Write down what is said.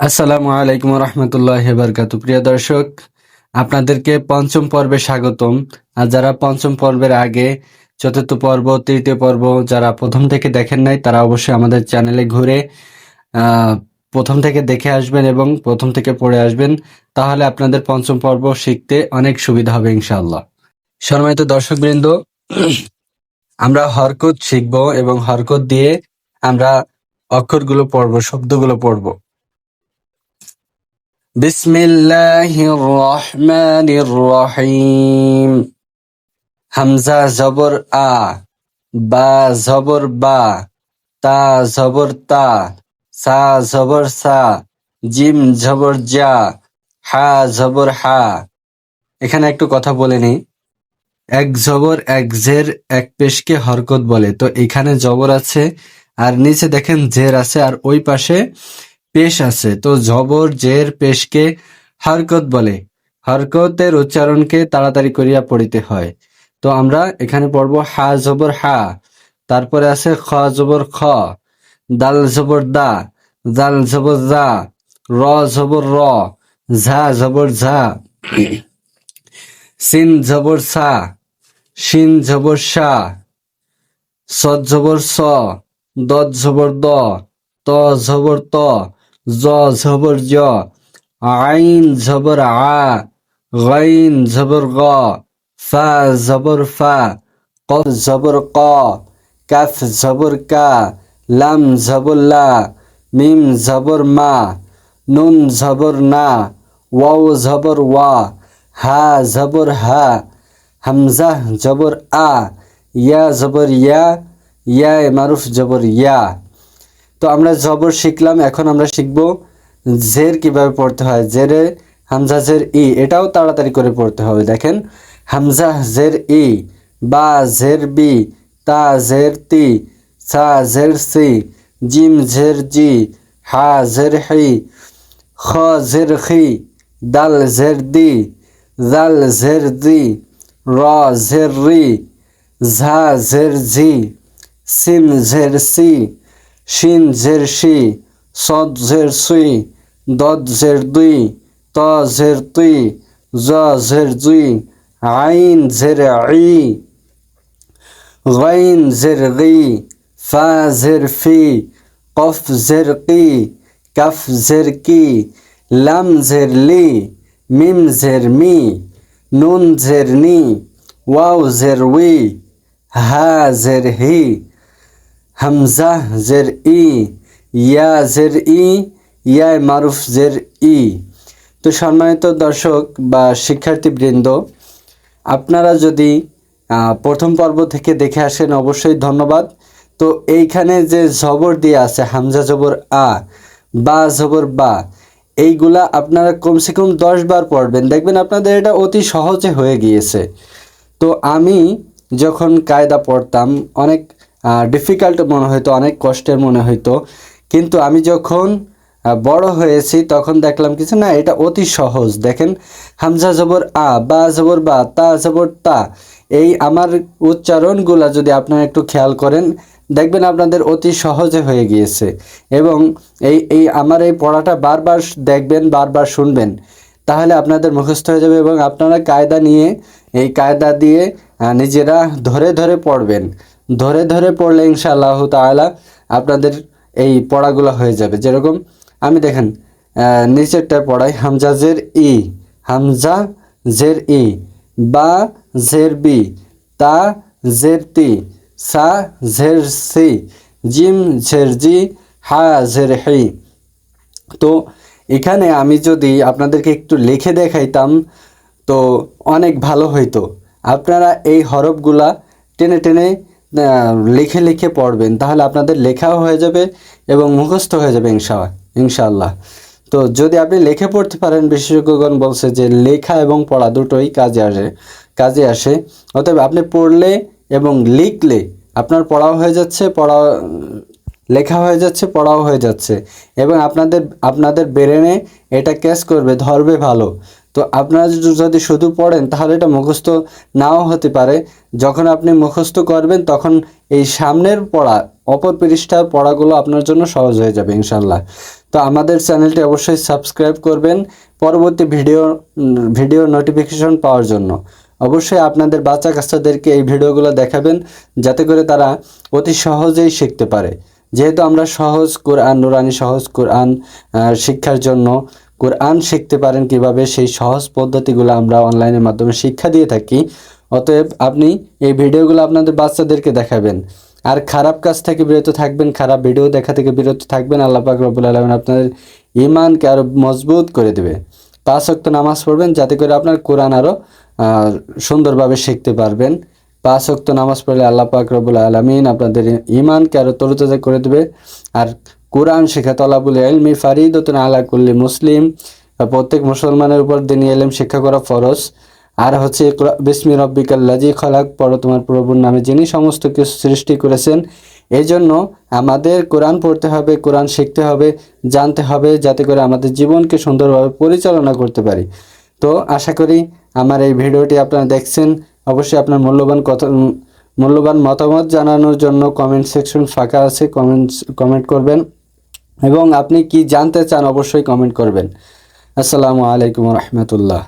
আসসালামু আলাইকুম রহমতুল্লাহ বরকাত প্রিয় দর্শক, আপনাদেরকে পঞ্চম পর্বে স্বাগতম। আর যারা পঞ্চম পর্বের আগে, চতুর্থ পর্ব, তৃতীয় পর্ব যারা প্রথম থেকে দেখেন নাই, তারা অবশ্যই আমাদের চ্যানেলে ঘুরে প্রথম থেকে দেখে আসবেন এবং প্রথম থেকে পড়ে আসবেন। তাহলে আপনাদের পঞ্চম পর্ব শিখতে অনেক সুবিধা হবে, ইনশাআল্লাহ। সম্মানিত দর্শকবৃন্দ, আমরা হরকত শিখব এবং হরকত দিয়ে আমরা অক্ষরগুলো পড়ব, শব্দগুলো পড়ব। بسم الله الرحمن الرحيم হামজা জবর আ বা জবর বা তা জবর তা সা জবর সা জিম জবর জা হা জবর হা এখানে একটু কথা বলে নি এক জবর এক জের এক পেশকে হরকত বলে তো এখানে জবর আছে আর নিচে দেখেন জের আছে আর ওই পাশে পেশ আছে। তো জবর, জের, পেশকে হরকত বলে। হরকতের উচ্চারণকে তাড়াতাড়ি করিয়া পড়িতে হয়। তো আমরা এখানে পড়ব হা জবর হা, তারপরে আছে খ জবর খ, দাল জবর দা, জাল জবর জা, র জবর র, ঝা জবর ঝা, সিন জবর সা, শিন জবর সা, সদ জবর স, দদ জবর দ, ত জবর ত জ জবর জ, আইন জবর আ, গাইন জবর গ, ফা জবর ফা, কফ জবর ক, কাফ জবর কা, লাম জবর লা, মিম জবর মা, নুন জবর না, ওয়াও জবর ওয়া, হা জবর হা, হামজা জবর আ, ইয়া জবর ইয়া ইয়া মারুফ জবর ইয়া। তো আমরা জবর শিখলাম, এখন আমরা শিখব জের কীভাবে পড়তে হয়। জেরে হামজা জের ই, এটাও তাড়াতাড়ি করে পড়তে হবে, দেখেন। হামজা জের ই, বা জের বি, তা জের তি, সা জের সি, জিম জের জি, হা জের হি, খ জের খি, দাল জের দি, জাল জের দি, র জের রি, ঝা জের ঝি সিন জের সি শিন ঝের শি, সদ ঝের সুই, দদ ঝের দুই, ত ঝের তুই, জ ঝের জুই, আইন ঝের আই, গাইন ঝের গি ফা ঝের ফি, কফ ঝের কি, কাফ ঝের কি, লাম ঝের লি, মিম ঝের মি, নুন ঝের নি, ওয়াও ঝের উই, হা ঝের হি। হামজা জের ই ইয়া জের ই ইয়ায় মারুফ জের ই তো সম্মানিত দর্শক বা শিক্ষার্থীবৃন্দ, আপনারা যদি প্রথম পর্ব থেকে দেখে আসেন অবশ্যই ধন্যবাদ। তো এইখানে যে জবর দিয়ে আছে, হামজা জবর আ, বা জবর বা, এইগুলা আপনারা কমসে কম দশ বার পড়বেন। দেখবেন আপনাদের এটা অতি সহজে হয়ে গিয়েছে। তো আমি যখন কায়দা পড়তাম, অনেক ডিফিকাল্ট মনে হতো অনেক কষ্টের মনে হতো কিন্তু আমি যখন বড় হয়েছি, তখন দেখলাম কিছু না, এটা অতি সহজ। দেখেন, হামজা জবর আ, বা জবর বা, তা জবর তা। এই আমার উচ্চারণগুলা যদি আপনারা একটু খেয়াল করেন, দেখবেন আপনাদের অতি সহজে হয়ে গিয়েছে। এবং এই এই আমার এই পড়াটা বারবার দেখবেন, বারবার শুনবেন। তাহলে আপনাদের মুখস্থ হয়ে যাবে এবং আপনারা কায়দা নিয়ে, এই কায়দা দিয়ে নিজেরা ধরে ধরে পড়বেন। ধরে ধরে পড়লে ইনশাআল্লাহ তাআলা আপনাদের এই পড়াগুলো হয়ে যাবে। যেরকম আমি দেখেন নিচেরটা পড়াই, হামজা জের ই, হামজা জের ই, বা জের বি, তা জের তি, সা জের সি, জিম জের জি, হা জের হি। তো এখানে আমি যদি আপনাদেরকে একটু লিখে দেখাইতাম, তো অনেক ভালো হইতো। আপনারা এই হরফগুলা টেনে টেনে লিখে লিখে পড়বেন, তাহলে আপনাদের লেখাও হয়ে যাবে এবং মুখস্থ হয়ে যাবে ইনশা ইনশাআল্লাহ। তো যদি আপনি লিখে পড়তে পারেন, বিশেষজ্ঞগণ বলছে যে লেখা এবং পড়া দুটোই কাজে আসে কাজে আসে। অতএব আপনি পড়লে এবং লিখলে আপনার পড়াও হয়ে যাচ্ছে পড়া লেখা হয়ে যাচ্ছে, পড়াও হয়ে যাচ্ছে। এবং আপনাদের আপনাদের ব্রেনে এটা ক্যাচ করবে, ধরবে ভালো। তো আপনারা যদি- শুধু পড়েন, তাহলে এটা মুখস্থ নাও হতে পারে। যখন আপনি মুখস্থ করবেন, তখন এই সামনের পড়া, অপর পৃষ্ঠার পড়াগুলো আপনার জন্য সহজ হয়ে যাবে ইনশাল্লাহ তো আমাদের চ্যানেলটি অবশ্যই সাবস্ক্রাইব করবেন পরবর্তী ভিডিও ভিডিও নোটিফিকেশন পাওয়ার জন্য। অবশ্যই আপনাদের বাচ্চা কাচ্চাদেরকে এই ভিডিওগুলো দেখাবেন, যাতে করে তারা অতি সহজেই শিখতে পারে। যেহেতু আমরা সহজ কোরআন, নুরানি সহজ কোরআন শিক্ষার জন্য কোরআন শিখতে পারেন কীভাবে, সেই সহজ পদ্ধতিগুলো আমরা অনলাইনের মাধ্যমে শিক্ষা দিয়ে থাকি। অতএব আপনি এই ভিডিওগুলো আপনাদের বাচ্চাদেরকে দেখাবেন। আর খারাপ কাজ থেকে বিরত থাকবেন, খারাপ ভিডিও দেখা থেকে বিরত থাকবেন, আল্লাহ পাক রব্বুল আলমিন আপনাদের ইমানকে আরও মজবুত করে দেবে। পাঁচ ওয়াক্ত নামাজ পড়বেন, যাতে করে আপনার কোরআন আরও সুন্দরভাবে শিখতে পারবেন। পাঁচ ওয়াক্ত নামাজ পড়লে আল্লাহ পাক রব্বুল আলমিন আপনাদের ইমানকে আরও তরুতাজা করে দেবে। আর কোরআন শেখা তলাবুল এলমি ফারিদতুন আলা কুল্লি মুসলিম। প্রত্যেক মুসলমানের উপর দিনী এলেম শিক্ষা করা ফরজ। আর হচ্ছে বিসমি রব্বিকাল্লাজি খলাক, পড়ো তোমার প্রভুর নামে যিনি সমস্ত কিছু সৃষ্টি করেছেন। এই জন্য আমাদের কোরআন পড়তে হবে, কোরআন শিখতে হবে, জানতে হবে, যাতে করে আমাদের জীবনকে সুন্দরভাবে পরিচালনা করতে পারি। তো আশা করি আমার এই ভিডিওটি আপনারা দেখছেন। অবশ্যই আপনার মূল্যবান কথা মূল্যবান মতামত জানানোর জন্য কমেন্ট সেকশন ফাঁকা আছে কমেন্টস কমেন্ট করবেন। এবং আপনি কি জানতে চান অবশ্যই কমেন্ট করবেন। আসসালামু আলাইকুম রহমতুল্লাহ।